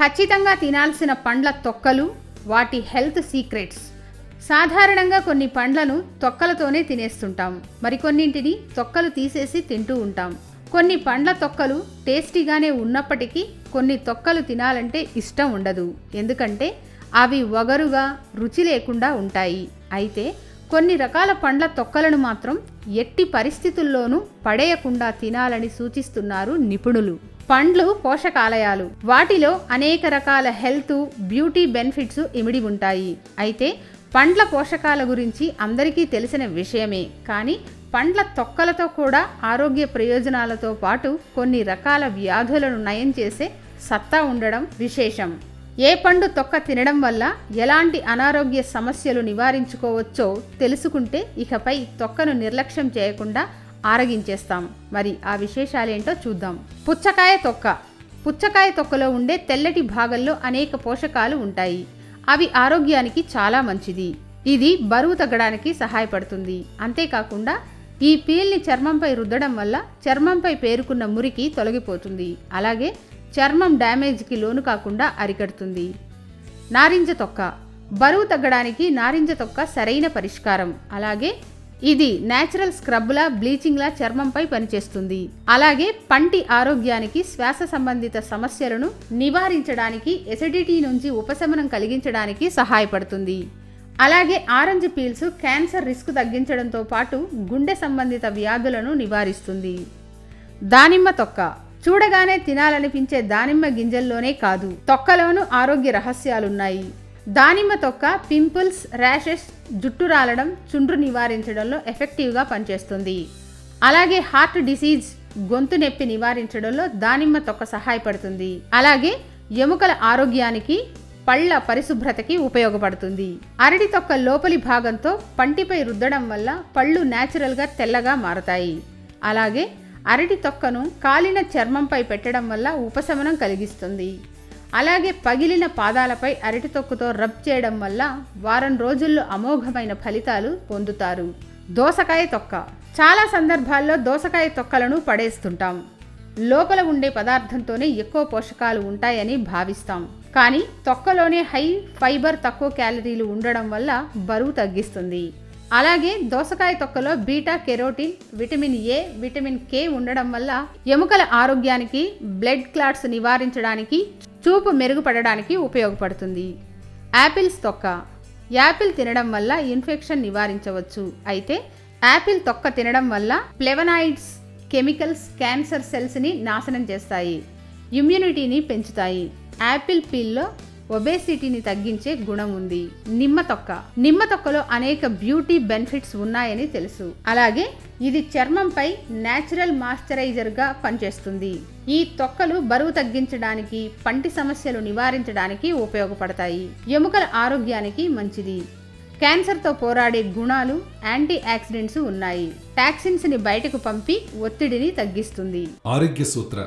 ఖచ్చితంగా తినాల్సిన పండ్ల తొక్కలు వాటి హెల్త్ సీక్రెట్స్. సాధారణంగా కొన్ని పండ్లను తొక్కలతోనే తినేస్తుంటాం. మరికొన్నింటిని తొక్కలు తీసేసి తింటూ ఉంటాం. కొన్ని పండ్ల తొక్కలు టేస్టీగానే ఉన్నప్పటికీ కొన్ని తొక్కలు తినాలంటే ఇష్టం ఉండదు. ఎందుకంటే అవి వగరుగా రుచి లేకుండా ఉంటాయి. అయితే కొన్ని రకాల పండ్ల తొక్కలను మాత్రం ఎట్టి పరిస్థితుల్లోనూ పడేయకుండా తినాలని సూచిస్తున్నారు నిపుణులు. పండ్లు పోషకాలయాలు. వాటిలో అనేక రకాల హెల్త్ బ్యూటీ బెనిఫిట్స్ ఇమిడి ఉంటాయి. అయితే పండ్ల పోషకాల గురించి అందరికీ తెలిసిన విషయమే. కానీ పండ్ల తొక్కలతో కూడా ఆరోగ్య ప్రయోజనాలతో పాటు కొన్ని రకాల వ్యాధులను నయం చేసే సత్తా ఉండడం విశేషం. ఏ పండు తొక్క తినడం వల్ల ఎలాంటి అనారోగ్య సమస్యలు నివారించుకోవచ్చో తెలుసుకుంటే ఇకపై తొక్కను నిర్లక్ష్యం చేయకుండా ఆరగించేస్తాం. మరి ఆ విశేషాలేంటో చూద్దాం. పుచ్చకాయ తొక్క. పుచ్చకాయ తొక్కలో ఉండే తెల్లటి భాగంలో అనేక పోషకాలు ఉంటాయి. అవి ఆరోగ్యానికి చాలా మంచిది. ఇది బరువు తగ్గడానికి సహాయపడుతుంది. అంతేకాకుండా ఈ పీల్ని చర్మంపై రుద్దడం వల్ల చర్మంపై పేరుకున్న మురికి తొలగిపోతుంది. అలాగే చర్మం డ్యామేజ్కి లోను కాకుండా అరికడుతుంది. నారింజ తొక్క. బరువు తగ్గడానికి నారింజ తొక్క సరైన పరిష్కారం. అలాగే ఇది నేచురల్ స్క్రబ్లా బ్లీచింగ్లా చర్మంపై పనిచేస్తుంది. అలాగే పంటి ఆరోగ్యానికి శ్వాస సంబంధిత సమస్యలను నివారించడానికి ఎసిడిటీ నుంచి ఉపశమనం కలిగించడానికి సహాయపడుతుంది. అలాగే ఆరెంజ్ పీల్స్ క్యాన్సర్ రిస్క్ తగ్గించడంతో పాటు గుండె సంబంధిత వ్యాధులను నివారిస్తుంది. దానిమ్మ తొక్క. చూడగానే తినాలనిపించే దానిమ్మ గింజల్లోనే కాదు తొక్కలోనూ ఆరోగ్య రహస్యాలున్నాయి. దానిమ్మ తొక్క పింపుల్స్ ర్యాషెస్ జుట్టు రాలడం చుండ్రు నివారించడంలో ఎఫెక్టివ్గా పనిచేస్తుంది. అలాగే హార్ట్ డిసీజ్ గొంతు నొప్పి నివారించడంలో దానిమ్మ తొక్క సహాయపడుతుంది. అలాగే ఎముకల ఆరోగ్యానికి పళ్ళ పరిశుభ్రతకి ఉపయోగపడుతుంది. అరటి తొక్క లోపలి భాగంతో పంటిపై రుద్దడం వల్ల పళ్ళు న్యాచురల్గా తెల్లగా మారతాయి. అలాగే అరటి తొక్కను కాలిన చర్మంపై పెట్టడం వల్ల ఉపశమనం కలిగిస్తుంది. అలాగే పగిలిన పాదాలపై అరటి తొక్కుతో రబ్ చేయడం వల్ల వారం రోజుల్లో అమోఘమైన ఫలితాలు పొందుతారు. దోసకాయ తొక్క. చాలా సందర్భాల్లో దోసకాయ తొక్కలను పడేస్తుంటాం. లోపల ఉండే పదార్థంతోనే ఎక్కువ పోషకాలు ఉంటాయని భావిస్తాం. కానీ తొక్కలోనే హై ఫైబర్ తక్కువ క్యాలరీలు ఉండడం వల్ల బరువు తగ్గిస్తుంది. అలాగే దోసకాయ తొక్కలో beta carotene vitamin A vitamin K ఉండడం వల్ల ఎముకల ఆరోగ్యానికి బ్లడ్ క్లాట్స్ నివారించడానికి చూపు మెరుగుపడడానికి ఉపయోగపడుతుంది. యాపిల్స్ తొక్క. యాపిల్ తినడం వల్ల ఇన్ఫెక్షన్ నివారించవచ్చు. అయితే యాపిల్ తొక్క తినడం వల్ల ప్లెవనాయిడ్స్ కెమికల్స్ క్యాన్సర్ సెల్స్ని నాశనం చేస్తాయి. ఇమ్యూనిటీని పెంచుతాయి. యాపిల్ పీల్లో ఒబేసిటీని తగ్గించే గుణం ఉంది. నిమ్మ తొక్క. నిమ్మ తొక్కలో అనేక బ్యూటీ బెనిఫిట్స్ ఉన్నాయని తెలుసు. అలాగే ఇది చర్మంపై నేచురల్ మాయిశ్చరైజర్గా పనిచేస్తుంది. ఈ తొక్కలు బరువు తగ్గించడానికి పంటి సమస్యలు నివారించడానికి ఉపయోగపడతాయి. ఎముకల ఆరోగ్యానికి మంచిది. క్యాన్సర్తో పోరాడే గుణాలు యాంటీ ఆక్సిడెంట్స్ ఉన్నాయి. టాక్సిన్స్ని బయటకు పంపి ఒత్తిడిని తగ్గిస్తుంది. ఆరోగ్య సూత్ర.